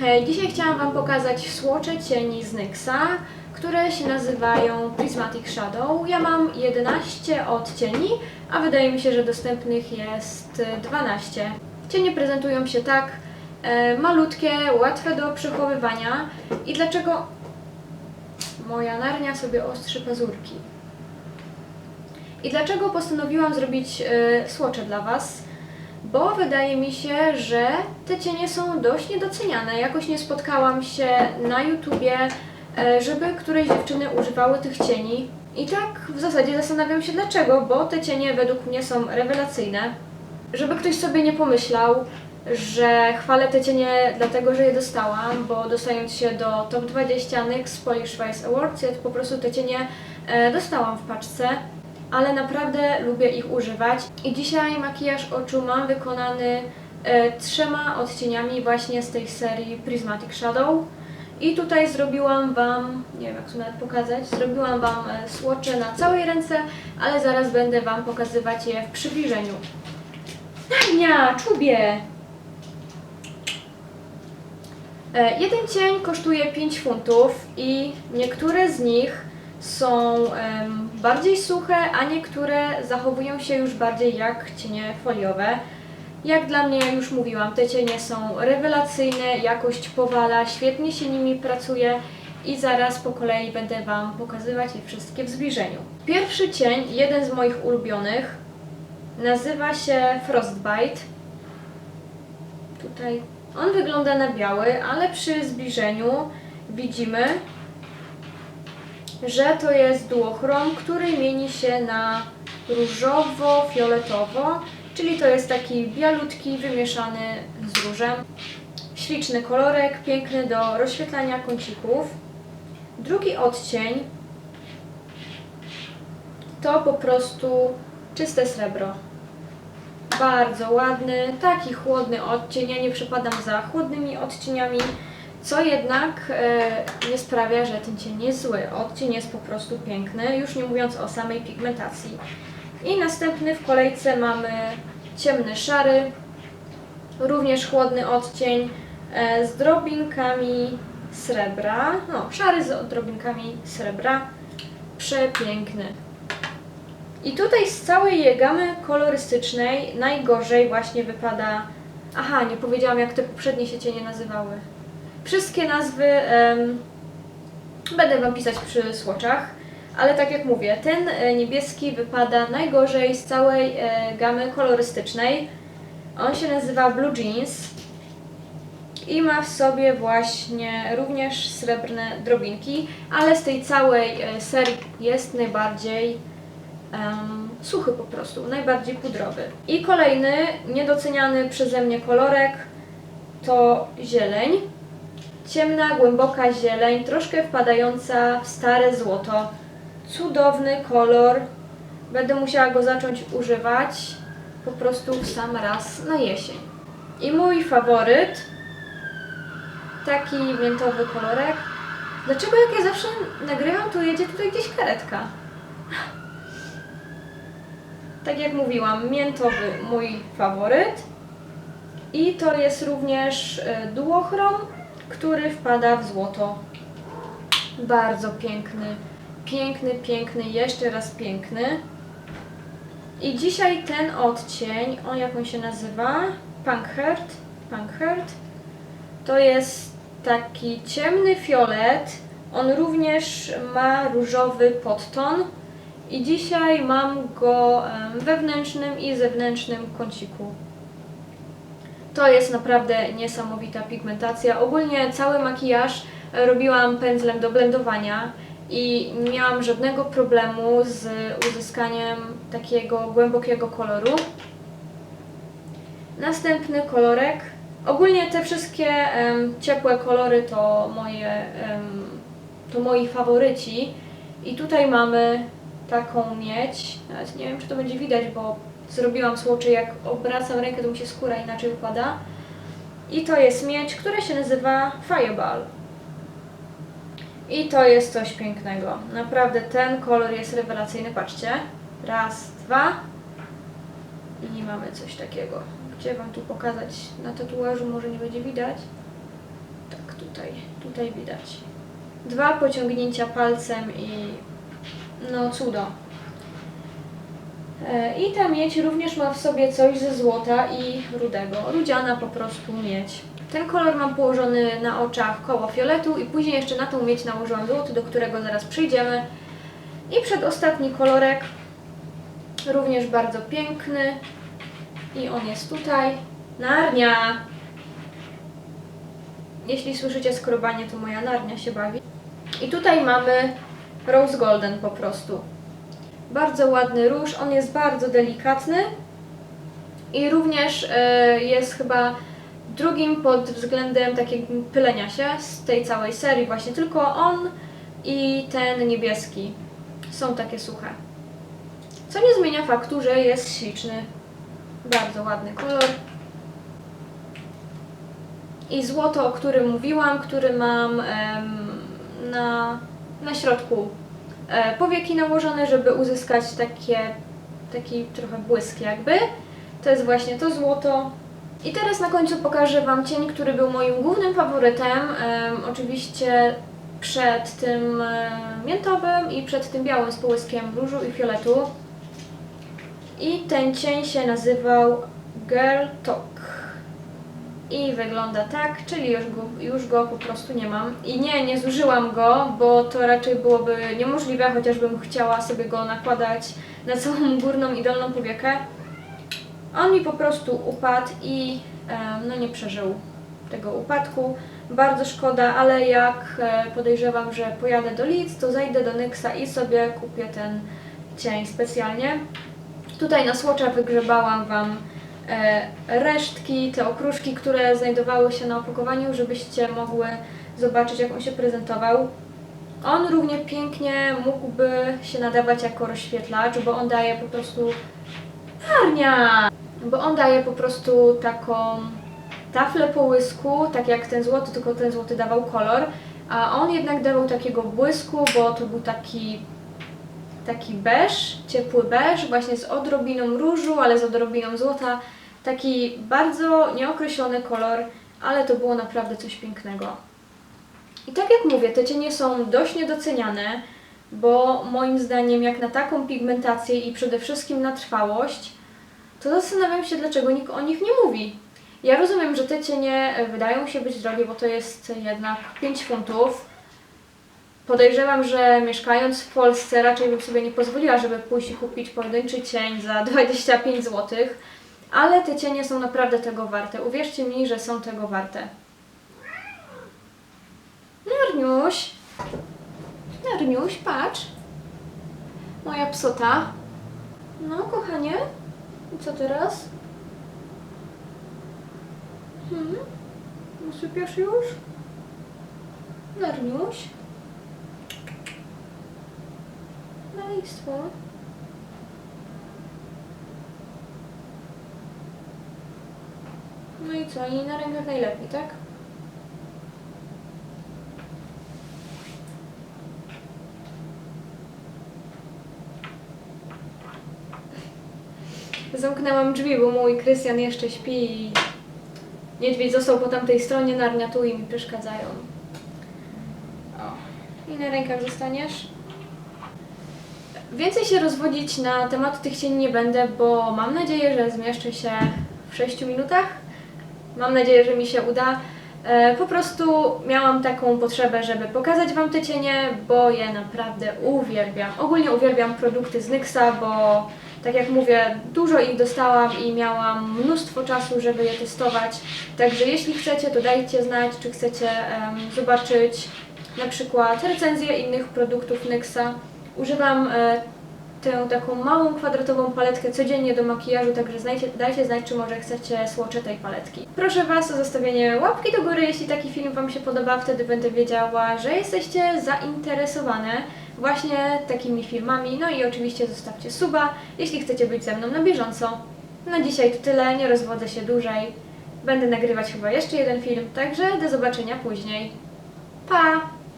Hej, dzisiaj chciałam Wam pokazać słocze cieni z Nyxa, które się nazywają Prismatic Shadow. Ja mam 11 odcieni, a wydaje mi się, że dostępnych jest e, 12. Cienie prezentują się tak e, malutkie, łatwe do przechowywania. I dlaczego moja narnia sobie ostrzy pazurki? I dlaczego postanowiłam zrobić e, słocze dla Was? Bo wydaje mi się, że te cienie są dość niedoceniane. Jakoś nie spotkałam się na YouTubie, e, żeby któreś dziewczyny używały tych cieni. I tak w zasadzie zastanawiam się dlaczego, bo te cienie według mnie są rewelacyjne. Żeby ktoś sobie nie pomyślał, że chwalę te cienie dlatego, że je dostałam, bo dostając się do top 20 NYX Polish Vice Awards, ja po prostu te cienie e, dostałam w paczce ale naprawdę lubię ich używać. I dzisiaj makijaż oczu mam wykonany e, trzema odcieniami właśnie z tej serii Prismatic Shadow. I tutaj zrobiłam Wam, nie wiem jak tu nawet pokazać, zrobiłam Wam słocze na całej ręce, ale zaraz będę Wam pokazywać je w przybliżeniu. Dania, czubie! E, Jeden cień kosztuje 5 funtów i niektóre z nich są bardziej suche, a niektóre zachowują się już bardziej jak cienie foliowe. Jak dla mnie, już mówiłam, te cienie są rewelacyjne, jakość powala, świetnie się nimi pracuje i zaraz po kolei będę Wam pokazywać je wszystkie w zbliżeniu. Pierwszy cień, jeden z moich ulubionych, nazywa się Frostbite. Tutaj on wygląda na biały, ale przy zbliżeniu widzimy, że to jest duochrom, który mieni się na różowo-fioletowo, czyli to jest taki bialutki wymieszany z różem. Śliczny kolorek, piękny do rozświetlania kącików. Drugi odcień to po prostu czyste srebro. Bardzo ładny, taki chłodny odcień. Ja nie przypadam za chłodnymi odcieniami, co jednak e, nie sprawia, że ten cień jest zły. Odcień jest po prostu piękny, już nie mówiąc o samej pigmentacji. I następny w kolejce mamy ciemny szary, również chłodny odcień e, z drobinkami srebra. No, szary z odrobinkami srebra. Przepiękny. I tutaj z całej gamy kolorystycznej najgorzej właśnie wypada. Aha, nie powiedziałam jak te poprzednie się cienie nazywały. Wszystkie nazwy będę Wam pisać przy słoczach, ale tak jak mówię, ten e, niebieski wypada najgorzej z całej e, gamy kolorystycznej. On się nazywa Blue Jeans i ma w sobie właśnie również srebrne drobinki, ale z tej całej e, serii jest najbardziej em, suchy po prostu, najbardziej pudrowy. I kolejny niedoceniany przeze mnie kolorek to zieleń. Ciemna, głęboka zieleń, troszkę wpadająca w stare złoto. Cudowny kolor. Będę musiała go zacząć używać po prostu sam raz na jesień. I mój faworyt, taki miętowy kolorek. Dlaczego jak ja zawsze nagrywam, to jedzie tutaj gdzieś karetka? Tak jak mówiłam, miętowy mój faworyt. I to jest również e, duochrom, który wpada w złoto. Bardzo piękny. Piękny, piękny, jeszcze raz piękny. I dzisiaj ten odcień, on jak on się nazywa? Punkheart. Punkheart. To jest taki ciemny fiolet. On również ma różowy podton. I dzisiaj mam go wewnętrznym i zewnętrznym kąciku. To jest naprawdę niesamowita pigmentacja. Ogólnie cały makijaż e, robiłam pędzlem do blendowania i nie miałam żadnego problemu z uzyskaniem takiego głębokiego koloru. Następny kolorek. Ogólnie te wszystkie em, ciepłe kolory to moje em, to moi faworyci. I tutaj mamy taką miedź. Nawet nie wiem, czy to będzie widać, bo zrobiłam słoczy, jak obracam rękę, to mi się skóra inaczej układa. I to jest miedź, która się nazywa Fireball. I to jest coś pięknego. Naprawdę ten kolor jest rewelacyjny. Patrzcie. Raz, dwa. I mamy coś takiego. Gdzie Wam tu pokazać na tatuażu? Może nie będzie widać. tutaj widać. Dwa pociągnięcia palcem i no cudo. E, I ta miedź również ma w sobie coś ze złota i rudego. Rudziana po prostu miedź. Ten kolor mam położony na oczach koło fioletu i później jeszcze na tą miedź nałożyłam złoty, do którego zaraz przyjdziemy. I przedostatni kolorek, również bardzo piękny. I on jest tutaj. Narnia! Jeśli słyszycie skrobanie, to moja narnia się bawi. I tutaj mamy Rose Golden po prostu. Bardzo ładny róż, on jest bardzo delikatny i również e, jest chyba drugim pod względem takiego pylenia się z tej całej serii. Właśnie tylko on i ten niebieski są takie suche. Co nie zmienia faktu, że jest śliczny. Bardzo ładny kolor. I złoto, o którym mówiłam, który mam em, na, na środku powieki nałożone, żeby uzyskać takie, taki trochę błysk jakby. To jest właśnie to złoto. I teraz na końcu pokażę Wam cień, który był moim głównym faworytem. Em, oczywiście przed tym e, miętowym i przed tym białym z połyskiem różu i fioletu. I ten cień się nazywał Girl Talk. I wygląda tak, czyli już go, już go po prostu nie mam. I nie, nie zużyłam go, bo to raczej byłoby niemożliwe, chociażbym chciała sobie go nakładać na całą górną i dolną powiekę. On mi po prostu upadł i em, no nie przeżył tego upadku. Bardzo szkoda, ale jak e, podejrzewam, że pojadę do Leeds, to zajdę do Nyxa i sobie kupię ten cień specjalnie. Tutaj na słocza wygrzebałam Wam e, resztki, te okruszki, które znajdowały się na opakowaniu, żebyście mogły zobaczyć, jak on się prezentował. On równie pięknie mógłby się nadawać jako rozświetlacz, bo on daje po prostu Arnia! Bo on daje po prostu taką taflę połysku, tak jak ten złoty, tylko ten złoty dawał kolor, a on jednak dawał takiego błysku, bo to był taki taki beż, ciepły beż, właśnie z odrobiną różu, ale z odrobiną złota. Taki bardzo nieokreślony kolor, ale to było naprawdę coś pięknego. I tak jak mówię, te cienie są dość niedoceniane, bo moim zdaniem jak na taką pigmentację i przede wszystkim na trwałość, to zastanawiam się, dlaczego nikt o nich nie mówi. Ja rozumiem, że te cienie wydają się być drogie, bo to jest jednak 5 funtów. Podejrzewam, że mieszkając w Polsce raczej bym sobie nie pozwoliła, żeby pójść i kupić pojedynczy cień za 25 zł, ale te cienie są naprawdę tego warte. Uwierzcie mi, że są tego warte. Narniuś, Narniuś, patrz. Moja psota. No, kochanie, i co teraz? Hmm? Usypiasz już? Narniuś? Maleństwo. No i co? I na rękach najlepiej, tak? Zamknęłam drzwi, bo mój Krystian jeszcze śpi i niedźwiedź został po tamtej stronie, narnia tu i mi przeszkadzają. O. I na rękach zostaniesz? Więcej się rozwodzić na temat tych cieni nie będę, bo mam nadzieję, że zmieszczę się w 6 minutach. Mam nadzieję, że mi się uda. E, Po prostu miałam taką potrzebę, żeby pokazać Wam te cienie, bo je naprawdę uwielbiam. Ogólnie uwielbiam produkty z Nyxa, bo tak jak mówię, dużo ich dostałam i miałam mnóstwo czasu, żeby je testować. Także jeśli chcecie, to dajcie znać, czy chcecie em, zobaczyć na przykład recenzję innych produktów Nyxa. Używam e, tę taką małą kwadratową paletkę codziennie do makijażu, także znajcie, dajcie znać, czy może chcecie słocze tej paletki. Proszę Was o zostawienie łapki do góry, jeśli taki film Wam się podoba, wtedy będę wiedziała, że jesteście zainteresowane właśnie takimi filmami. No i oczywiście zostawcie suba, jeśli chcecie być ze mną na bieżąco. Na dzisiaj to tyle, nie rozwodzę się dłużej. Będę nagrywać chyba jeszcze jeden film, także do zobaczenia później. Pa!